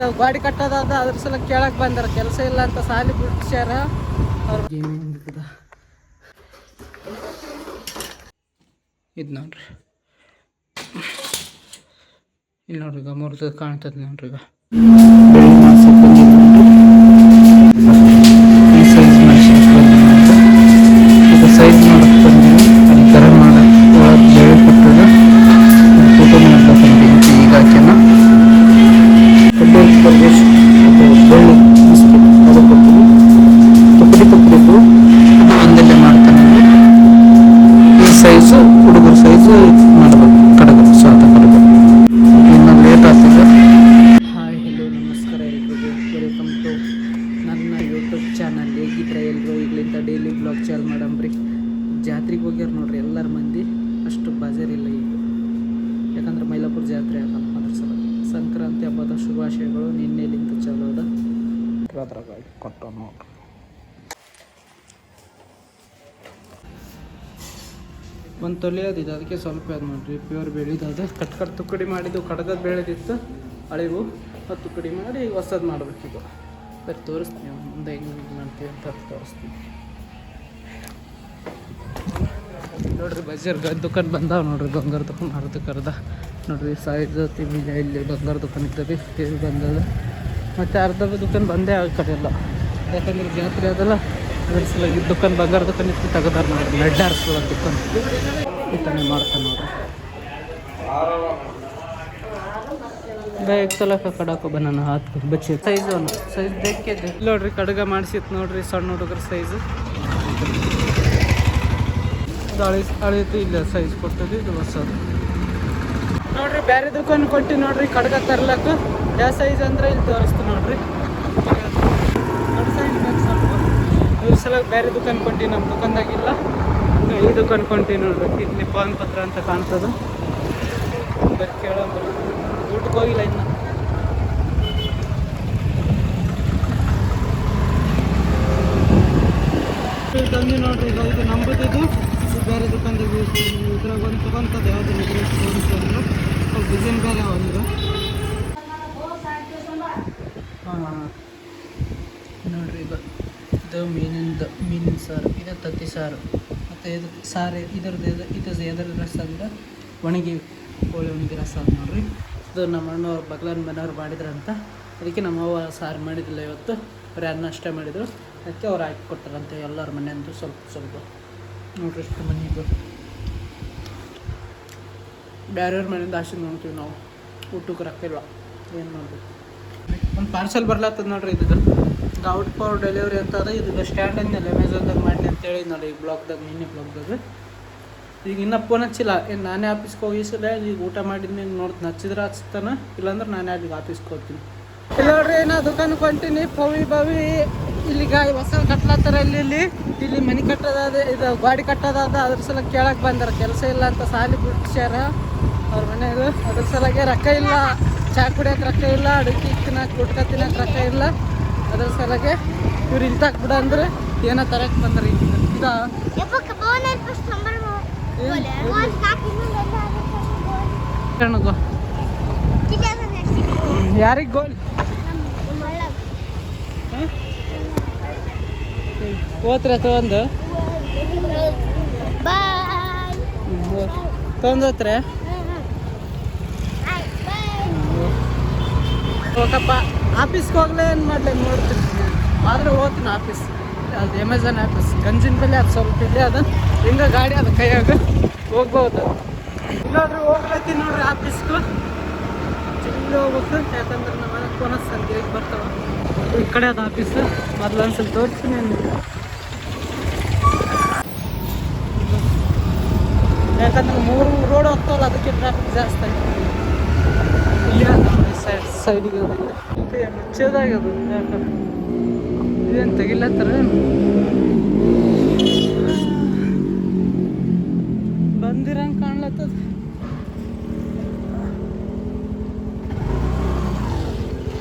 ಗಾಡಿ ಕಟ್ಟೋದಾದ ಅದ್ರ ಸಲ ಕೇಳಕ್ ಬಂದಾರ. ಕೆಲಸ ಇಲ್ಲ ಅಂತ ಸಾಲಿ ಬಿಡ್ಸ್ಯಾರ. ಅವ್ರ ಇದ್ ನೋಡ್ರಿ. ಇಲ್ಲಿ ನೋಡ್ರಿ, ಈಗ ಮುರಿದು ಕಾಣ್ತದೆ ನೋಡ್ರಿ ಈಗ. ಯೂಟ್ಯೂಬ್ ಚಾನಲ್ ಹೇಗಿದ್ರೆ ಎಲ್ಲರೂ ಈಗಲಿಂದ ಡೈಲಿ ಬ್ಲಾಗ್ ಚಾಲ್ ಮಾಡಂಬ್ರಿ ಜಾತ್ರೆಗೆ ಹೋಗ್ಯಾರ ನೋಡ್ರಿ ಎಲ್ಲರ ಮಂದಿ. ಅಷ್ಟು ಬಜಾರಿಲ್ಲ ಈಗ. ಯಾಕಂದ್ರೆ ಮೈಲಾಪುರ ಜಾತ್ರೆ ಆಗಲ್ಲ ಅದ್ರ ಸಲ ಸಂಕ್ರಾಂತಿ ಹಬ್ಬದ ಶುಭಾಶಯಗಳು ನಿನ್ನೆಲಿಂದ ಚಾಲು ಅದ. ಅದ್ರಾಗ ಕೊಟ್ಟ ನೋಡ್ರಿ ಒಂದು ತೊಲೆ ಅದಿದೆ ಅದಕ್ಕೆ ಸ್ವಲ್ಪ ಅದು ನೋಡ್ರಿ. ಪ್ಯೂರ್ ಅದು. ಕಟ್ ಕಟ್ ತುಕ್ಕಡಿ ಮಾಡಿದ್ದು, ಕಡಗದ ಬೆಳೆದಿತ್ತು, ಅಳಿವು. ಅದು ತುಕ್ಕಡಿ ಮಾಡಿ ಹೊಸದು ಮಾಡ್ಬೇಕೀಗ ಬರೀ ತೋರಿಸ್ತೀನಿ ಮುಂದೆ ಹೆಂಗೆ ಮಾಡ್ತೀವಿ ಅಂತ ತೋರಿಸ್ತೀನಿ. ನೋಡ್ರಿ ಬಜಾರ್ ದುಕಾನ್ ಬಂದಾವ ನೋಡ್ರಿ, ಬಂಗಾರ ದುಕಾನ್ ಅರ್ಧ ಕರ್ದ. ನೋಡ್ರಿ ಸೈಜ್ ತಿಮಿಗ ಇಲ್ಲಿ ಬಂಗಾರ ದುಕಾನ್ ಇದ್ದವಿ ಟಿವಿ ಬಂದದ. ಮತ್ತು ಅರ್ಧ ದುಕಾನ್ ಬಂದೇ ಆ ಕಡೆ ಎಲ್ಲ. ಯಾಕಂದ್ರೆ ಜಾತ್ರೆ ಅದಲ್ಲ, ಅದ್ರ ಸಲುವಾಗಿ ದುಕಾನ್ ಬಂಗಾರ ದುಕಾನ್ ಇತ್ತು, ತೆಗದಾರ ನೋಡ್ರಿ. ನಡ್ಡಾರ್ಸಲ ದುಕಾನ್. ಈ ಥರ ಮಾಡ್ತಾನೆ ನೋಡ್ರಿ. ಬೇಗ ಸಲಕ ಕಡಾಕೋ ಬನ್ನ ಹಾತ್ ಬಚ್ಚಿ. ಸೈಜ್ ಅವನು ಸೈಜ್ ದೇಕ್ಕೆ ನೋಡ್ರಿ, ಕಡಗ ಮಾಡಿಸಿತ್ತು ನೋಡ್ರಿ, ಸಣ್ಣ ಹುಡುಗರ ಸೈಜ್ ಹಳಿ ಹಳಿತು ಇಲ್ಲ ಸೈಜ್ ಕೊಟ್ಟದ್ದು, ಇದು ಹೊಸದು. ನೋಡ್ರಿ ಬೇರೆ ದುಕಾನ್ ಕೊಟ್ಟು ನೋಡ್ರಿ, ಕಡಗ ತರ್ಲಕ್ಕ. ಯಾವ ಸೈಜ್ ಅಂದ್ರೆ ಇಲ್ಲಿ ತೋರಿಸ್ತು ನೋಡ್ರಿ. ಸಲ ಬೇರೆ ದುಕಾನ್ ಕೊಟ್ಟಿ ನಮ್ಮ ದುಕಾನ್ದಾಗಿಲ್ಲ ಈ ದುಕಾನ್ ಕೊಂಟಿ ನೋಡ್ರಿ ಇಲ್ಲಿ ಪಾನ್ ಪತ್ರ ಅಂತ ಕಾಣ್ತದ. ಕೇಳ ಊಟಕ್ಕೆ ಹೋಗಿಲ್ಲ ಇನ್ನು. ತಂದು ನೋಡ್ರಿ ಇದು ಇದು ಬೇರೆ ದುಕಾನ್ದಾಗ ಇದ್ರಾಗ ಒಂದು ತಗೊಂತದ್ದು ಯಾವ್ದು ಅಂದ್ರೆ. ಡಿಸೈನ್ ಬೇರೆ ಒಂದು. ಹಾಂ. ನೋಡ್ರಿ ಇದು ಇದು ಮೀನಿಂದು ಮೀನಿನ ಸಾರು. ಇದು ತತ್ತಿ ಸಾರು. ಮತ್ತು ಇದು ಸಾರು ಇದ್ರದ್ದು ಇದು ಇದು ಎದ್ರ ರಸ ಅಂದ್ರೆ ಒಣಗಿ ಕೋಳಿ ಒಣಗಿ ರಸ ನೋಡ್ರಿ. ಇದು ನಮ್ಮ ಅಣ್ಣವ್ರು ಬಗ್ಲನ್ ಮನೆಯವ್ರು ಮಾಡಿದ್ರಂತ. ಅದಕ್ಕೆ ನಮ್ಮವ್ವ ಸಾರು ಮಾಡಿದಿಲ್ಲ ಇವತ್ತು. ಅವ್ರು ಅನ್ನ ಅಷ್ಟೇ ಮಾಡಿದರು. ಅದಕ್ಕೆ ಅವ್ರು ಹಾಕಿ ಕೊಟ್ಟಾರಂತೆ ಎಲ್ಲರ ಮನೆಯಂದು ಸ್ವಲ್ಪ ಸ್ವಲ್ಪ. ನೋಡ್ರಿ ಇಷ್ಟು ಮನೆಗೆ ಬೇರೆಯವ್ರ ಮನೆಯಿಂದ ಆಶೆ ನೋಡ್ತೀವಿ ನಾವು. ಊಟಕ್ಕೆ ರೊಕ್ಕಿಲ್ಲ ಏನು ಮಾಡಬೇಕು? ಒಂದು ಪಾರ್ಸೆಲ್ ಬರ್ಲತ್ತದ ನೋಡ್ರಿ ಇದು ಔಟ್ ಪವರ್ ಡೆಲಿವರಿ ಅಂತ ಅದ. ಇದು ಸ್ಟ್ಯಾಂಡ್ ಅಂದ್ಮೇಲೆ ಅಮೆಝಾನ್ದಾಗ ಮಾಡಿ ಅಂತೇಳಿ ನೋಡಿ ಈ ಬ್ಲಾಗ್ದಾಗ ನಿನ್ನೆ ಬ್ಲಾಗ್ದಾಗ ಈಗ ಇನ್ನ ಫೋನ್ ಹಚ್ಚಿಲ್ಲ. ಏನು ನಾನೇ ಆಫೀಸ್ಗೆ ಹೋಗಿಸಿಲ್ಲ ಈಗ ಊಟ ಮಾಡಿದ್ಮೇಲೆ ನೋಡ್ತೀನಿ ಹಚ್ಚಿದ್ರೆ ಹಚ್ತಾನ, ಇಲ್ಲಾಂದ್ರೆ ನಾನೇ ಅಲ್ಲಿಗೆ ಆಫೀಸ್ಗೆ ಹೋಗ್ತೀನಿ. ನೋಡ್ರಿ ನಾ ದುಕಾನಕ್ಕೆ ಹೊಂಟೀನಿ, ಪವಿ ಬವಿ ಇಲ್ಲಿ ಗಾಯಿ ಹೊಸ ಕಟ್ಲತ್ತಾರ ಇಲ್ಲಿ ಇಲ್ಲಿ. ಇಲ್ಲಿ ಮನೆ ಕಟ್ಟೋದಾದ ಇದು ಗಾಡಿ ಕಟ್ಟೋದಾದ, ಅದ್ರ ಸಲ ಕೇಳಕ್ಕೆ ಬಂದಾರ. ಕೆಲಸ ಇಲ್ಲ ಅಂತ ಸಾಲಿ ಬಿಡ್ಸ್ಯಾರ. ಅವ್ರ ಮನೆಯಾಗ ಅದ್ರ ಸಲಾಗೆ ರೊಕ್ಕ ಇಲ್ಲ. ಚಾ ಕುಡಿಯೋಕೆ ರೊಕ್ಕ ಇಲ್ಲ ಅಡುಗೆ ತಿನ್ನಕ್ಕೆ ಗುಟ್ಕ ತಿನ್ನಕ್ಕೆ ರೊಕ್ಕ ಇಲ್ಲ. ಅದ್ರ ಸಲಾಗೆ ಇವ್ರು ಇಂತಾಕ್ ತಾಕ್ ಬಿಡ ಅಂದ್ರೆ ಏನೋ ತರಕ್ಕೆ ಬಂದ್ರಿ ಇದು? ಓಕೆ ಹೋಗ್ತೀನಿ ಯಾರಿ ಗೋಲ್ ಓತ್ರ ತ್ರ ಒಂದ? ಬೈ ತ್ರ ಒಂದ ತ್ರ ನೋಡ್ತೀನಿ. ಆದ್ರೆ ಹೋಗ್ಲೇ ಹೋಗ್ತೀನಿ ಆಫೀಸ್. ಅದು ಅಮೆಝಾನ್ ಆ್ಯಪ್ ಗಂಜಿನ ಬೆಲೆ ಅದು ಸ್ವಲ್ಪ ಇದೆ. ಅದು ಹಿಂಗೆ ಗಾಡಿ ಅದು ಕೈಯಾಗ ಹೋಗ್ಬೋದು. ಇಲ್ಲಾದ್ರೂ ಹೋಗ್ಲತ್ತೀನಿ ನೋಡ್ರಿ ಆಫೀಸ್ಗೂ. ಇಲ್ಲಿ ಹೋಗ್ಬೇಕು ಯಾಕಂದ್ರೆ ನಮ್ಮ ಮನೆ ಸಂಜೆ ಬರ್ತಾವ. ಈ ಕಡೆ ಅದು ಆಫೀಸ್. ಮೊದ್ಲು ಒಂದ್ಸಲ ತೋರಿಸ್ತೀನಿ. ಯಾಕಂದ್ರೆ ಮೂರು ರೋಡ್ ಹೋಗ್ತಾವಲ್ಲ, ಅದಕ್ಕೆ ಟ್ರಾಫಿಕ್ ಜಾಸ್ತಿ ಆಗಿದೆ ಇಲ್ಲಿ ಸೈಡ್ ಸೈಡಿಗೆ ಮುಚ್ಚೋದಾಗದು ಯಾಕಂದ್ರೆ. ಇದೇನು ತೆಗಿಲತ್ತರ ಬಂದಿರಂಗೆ ಕಾಣ್ಲತ್ತದ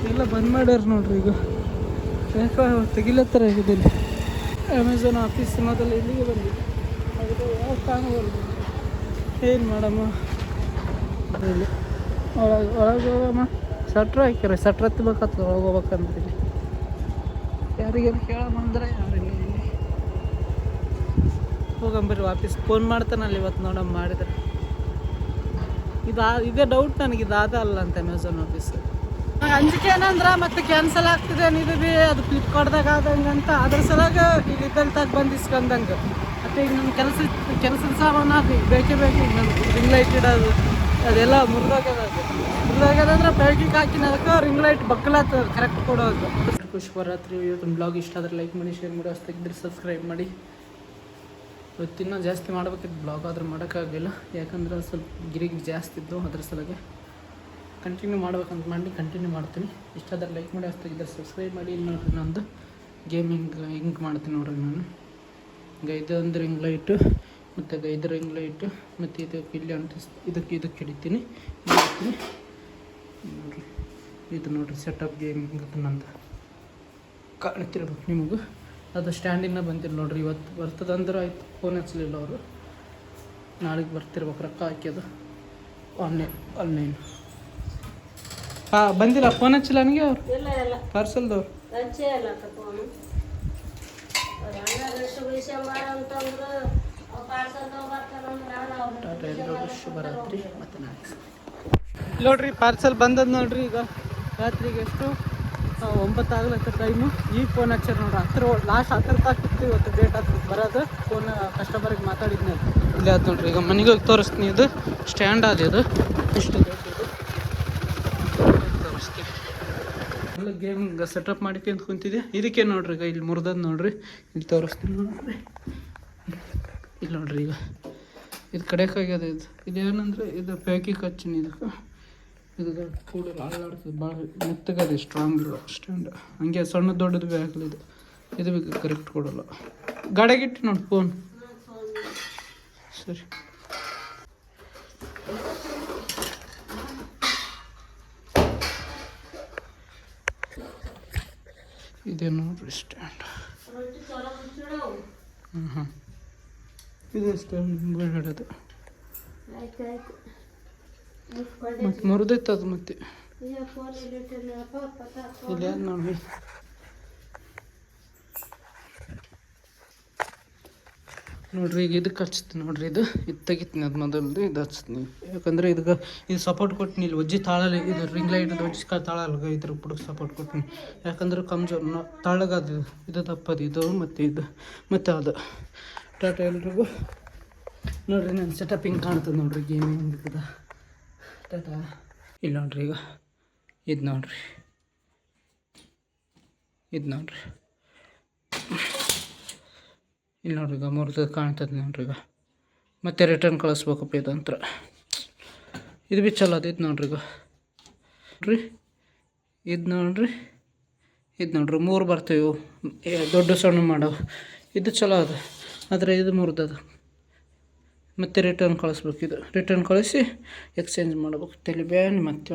ಎಲ್ಲ ಬಂದ್ ಮಾಡ್ಯಾರ ನೋಡ್ರಿ ಈಗ. ಯಾಕೆ ತೆಗಿಲತ್ತರ ಇದನ್ನು ಅಮೆಝಾನ್ ಆಫೀಸ್ ಮೊದಲು ಇಲ್ಲಿಗೆ ಬಂದಿದೆ ಅದು ಯಾವ ಕಾಣಬಾರ್ದು ಏನು ಮಾಡಮ್ಮ? ಒಳಗೆ ಒಳಗೆ ಹೋಗಮ್ಮ. ಸಟ್ರ್ ಹಾಕ್ಯಾರ. ಸಟ್ರ್ ಹತ್ಬೇಕತ್ತ ಹೋಗ್ಬೇಕಂದ್ರೆ. ಇಲ್ಲಿ ಯಾರಿಗೇನು ಯಾರಿಲ್ಲ ಇಲ್ಲಿ ಹೋಗಂಬರಿ ವಾಪಸ್. ಫೋನ್ ಮಾಡ್ತಾನಲ್ಲ ಇವತ್ತು ನೋಡಮ್ಮ ಮಾಡಿದ್ರೆ. ಇದು ಇದೇ ಡೌಟ್ ನನಗೆ ಇದಾದ ಅಲ್ಲ ಅಂತ ಅಮೆಝಾನ್ ಆಫೀಸ್ ಅಂಜಿಕೆ ಏನಂದ್ರೆ ಮತ್ತೆ ಕ್ಯಾನ್ಸಲ್ ಆಗ್ತಿದೆ ಬಿ, ಅದು ಫ್ಲಿಪ್ಕಾರ್ಟ್ದಾಗ ಆದಂಗೆ ಅಂತ. ಅದ್ರ ಸಲಾಗ ಈಗ ಇದ್ದಲ್ಲಿ ತಾಗ ಬಂದು ಇಸ್ಕೊಂಡಂಗೆ ಮತ್ತು ಈಗ ನನ್ನ ಕೆಲಸ ಕೆಲಸದ ಸಾಮಾನು ಅದು ಬೇಕೇ ಬೇಕು. ಈಗ ನನ್ನ ರಿಂಗ್ ಲೈಟ್ ಇಡೋದು, ಅದೆಲ್ಲ ಮುರಿದೋಗ್ಯದ ಅದು. ಮುರಿದೋಗ್ಯದಂದ್ರೆ ಪ್ಯಾಕಿಂಗ್ ಹಾಕಿನದಕ್ಕೆ ರಿಂಗ್ ಲೈಟ್ ಬಕ್ಕಲಾತ ಕರೆಕ್ಟ್ ಕೊಡೋದು. ಖುಷಿ ಶುಭರಾತ್ರಿ ಇವತ್ತು ಬ್ಲಾಗ್ ಇಷ್ಟ ಆದರೆ ಲೈಕ್ ಮಾಡಿ ಶೇರ್ ಮಾಡಿ ಹೊಸ್ತಾಗಿದ್ರೆ ಸಬ್ಸ್ಕ್ರೈಬ್ ಮಾಡಿ. ಇವತ್ತಿನ್ನೂ ಜಾಸ್ತಿ ಮಾಡ್ಬೇಕಿತ್ತು ಬ್ಲಾಗ್ ಆದ್ರೆ ಮಾಡೋಕ್ಕಾಗಲಿಲ್ಲ. ಯಾಕಂದ್ರೆ ಸ್ವಲ್ಪ ಗಿರಿಗಿ ಜಾಸ್ತಿ ಇದ್ದು ಅದ್ರ ಸಲಗೆ ಕಂಟಿನ್ಯೂ ಮಾಡ್ಬೇಕಂತ ಮಾಡಿ ಕಂಟಿನ್ಯೂ ಮಾಡ್ತೀನಿ. ಇಷ್ಟ ಆದರೆ ಲೈಕ್ ಮಾಡಿ ಹೊಸ್ತಾಗಿದ್ರೆ ಸಬ್ಸ್ಕ್ರೈಬ್ ಮಾಡಿ. ಇಲ್ಲಿ ನೋಡ್ರಿ ನಂದು ಗೇಮಿಂಗ್ ಹಿಂಗೆ ಮಾಡ್ತೀನಿ ನೋಡ್ರಿ ನಾನು. ಈಗ ಇದು ಅಂದ್ರೆ ರಿಂಗ್ ಲೈಟು ಮತ್ತು ಐದು ರಿಂಗ್ ಲೈಟು ಮತ್ತು ಇದಕ್ಕೆ ಇಲ್ಲಿ ಅಂಟಿಸ್ ಇದಕ್ಕೆ ಇದಕ್ಕೆ ಹಿಡಿತೀನಿ. ಹಾಕ್ತೀನಿ. ನೋಡ್ರಿ. ಇದು ನೋಡ್ರಿ ಸೆಟಪ್ ಗೇಮಿಂಗ್ ನಂದು. ಕಾಣ್ತಿರ್ಬೇಕು ನಿಮಗೂ? ಅದು ಸ್ಟ್ಯಾಂಡಿನ ಬಂದಿಲ್ಲ ನೋಡ್ರಿ ಇವತ್ತು ಬರ್ತದಂದ್ರೆ ಆಯ್ತು. ಫೋನ್ ಹಚ್ಚಲಿಲ್ಲ ಅವರು. ನಾಳೆಗೆ ಬರ್ತಿರ್ಬೇಕು ರೊಕ್ಕ ಹಾಕ್ಯದು. Online online. ಹಾಂ ಬಂದಿಲ್ಲ. ಫೋನ್ ಹಚ್ಚಿಲ್ಲ ನನಗೆ ಅವ್ರು? ಪಾರ್ಸಲ್ದವ್ರು? ಮತ್ತೆ ನಾಳೆ. ನೋಡ್ರಿ ಪಾರ್ಸಲ್ ಬಂದದ್ದು ನೋಡ್ರಿ ಈಗ. ರಾತ್ರಿಗೆ ಎಷ್ಟು? ಆ, ಒಂಬತ್ತು ಆಗ್ಲತ್ತ ಟೈಮು ಈಗ ಫೋನ್ ಹಚ್ಚಾರ ನೋಡ್ರಿ ಹತ್ರ ಲಾಸ್ಟ್ ಹತ್ರ ತಾಕಿತ್ತು ಇವತ್ತು ಡೇಟ್ ಹತ್ರ ಬರೋದು. ಫೋನ್ ಕಸ್ಟಮರ್ಗೆ ಮಾತಾಡಿದ್ನಿ ಇಲ್ಲಿ ಆಯ್ತು ನೋಡ್ರಿ ಈಗ ಮನೆಗೆ ಹೋಗಿ ತೋರಿಸ್ತೀನಿ ಇದು. ಸ್ಟ್ಯಾಂಡ್ ಅದು ಇದು. ಇಷ್ಟು ಎಲ್ಲ ಗೇಮ್ ಸೆಟಪ್ ಮಾಡ್ಕೊಂತ ಕುಂತಿದೆ ಇದಕ್ಕೆ ನೋಡ್ರಿ ಈಗ ಇಲ್ಲಿ ಮುರಿದದ್ದು ನೋಡ್ರಿ. ಇಲ್ಲಿ ತೋರಿಸ್ತೀನಿ ನೋಡ್ರಿ. ಇಲ್ಲಿ ನೋಡ್ರಿ ಈಗ. ಇದು ಕಡೆಕಾಗ್ಯದ ಇದು ಇದು. ಏನಂದ್ರೆ ಇದು ಪ್ಯಾಕಿಂಗ್ ಹಚ್ಚಿನಿ ಇದಕ್ಕೆ. ಇದು ಕೂಡ ಭಾಳ ಮೆತ್ತಗದೆ ಸ್ಟ್ರಾಂಗ್ ಇರೋ ಸ್ಟ್ಯಾಂಡ್ ಹಂಗೆ ಸಣ್ಣ ದೊಡ್ಡದು ಭೀ ಆಗಲಿ ಇದು ಭೀ ಕರೆಕ್ಟ್ ಕೊಡಲ್ಲ. ಗಾಡಿಗಿಟ್ಟು ನೋಡಿ ಫೋನ್ ಸರಿ. ಇದೆ ನೋಡ್ರಿ ಸ್ಟ್ಯಾಂಡ್ ಹ್ಞೂ ಹಾಂ ಇದೇ ಸ್ಟ್ಯಾಂಡ್ ಆಯ್ತು ಆಯ್ತು. ಮತ್ತೆ ಅದು ಮತ್ತೆ. ಇಲ್ಲ ನೋಡಿ ನೋಡ್ರಿ. ಈಗ ಇದಕ್ಕೆ ಹಚ್ತೀನಿ ನೋಡ್ರಿ ಇದು. ಇದು ತೆಗಿತೀನಿ ಅದು ಮೊದಲು ಇದು ಹಚ್ತೀನಿ ಯಾಕಂದ್ರೆ ಇದಕ್ಕೆ ಇದು ಸಪೋರ್ಟ್ ಕೊಟ್ಟಿನಿ ಇಲ್ಲಿ ಒಜ್ಜಿ ತಾಳಲ್ಲ ಇದು ರಿಂಗ್ ಲೈಟ್ ಒಜ್ಜಿ ಕಾ ತಾಳ ಅಲ್ಗ ಇದ್ರ ಬುಡಕ್ಕೆ ಸಪೋರ್ಟ್ ಕೊಟ್ಟಿನಿ ಯಾಕಂದ್ರೆ ಕಮ್ಜೋರ್ ತಾಳಗದು ಇದು ತಪ್ಪದು, ಇದು ಮತ್ತು ಇದು, ಮತ್ತು ಅದು. ಟಾಟಾ ಎಲ್ರಿಗೂ. ನೋಡ್ರಿ ನನ್ನ ಸೆಟಪ್ ಹಿಂಗೆ ಕಾಣ್ತದೆ ನೋಡ್ರಿ ಗೇಮಿಂಗ್ ಟಾಟಾ ಇಲ್ಲಿ ನೋಡ್ರಿ ಈಗ ಇದು ನೋಡ್ರಿ. ಇದು ನೋಡ್ರಿ. ಇಲ್ಲಿ ನೋಡ್ರಿ ಈಗ ಮುರಿದು ಕಾಣ್ತದೆ ನೋಡ್ರಿ ಈಗ ಮತ್ತೆ ರಿಟರ್ನ್ ಕಳಿಸ್ಬೇಕಪ್ಪ ಇದಂತ್ರ. ಇದು ಬಿ ಚಲೋ ಅದು, ಇದು ನೋಡ್ರಿ ಈಗ ನೋಡ್ರಿ. ಇದು ನೋಡ್ರಿ. ಇದು ನೋಡ್ರಿ, ಮೂರು ಬರ್ತೀವಿ ದೊಡ್ಡ ಸಣ್ಣ ಮಾಡವು. ಇದು ಚಲೋ ಅದು. ಆದರೆ ಇದು ಮುರಿದದು. ಮತ್ತೆ ರಿಟರ್ನ್ ಕಳಿಸ್ಬೇಕು ಇದು ರಿಟರ್ನ್ ಕಳಿಸಿ ಎಕ್ಸ್ಚೇಂಜ್ ಮಾಡ್ಬೇಕು. ತಲೆ ಬ್ಯಾನ್ ಮತ್ತೆ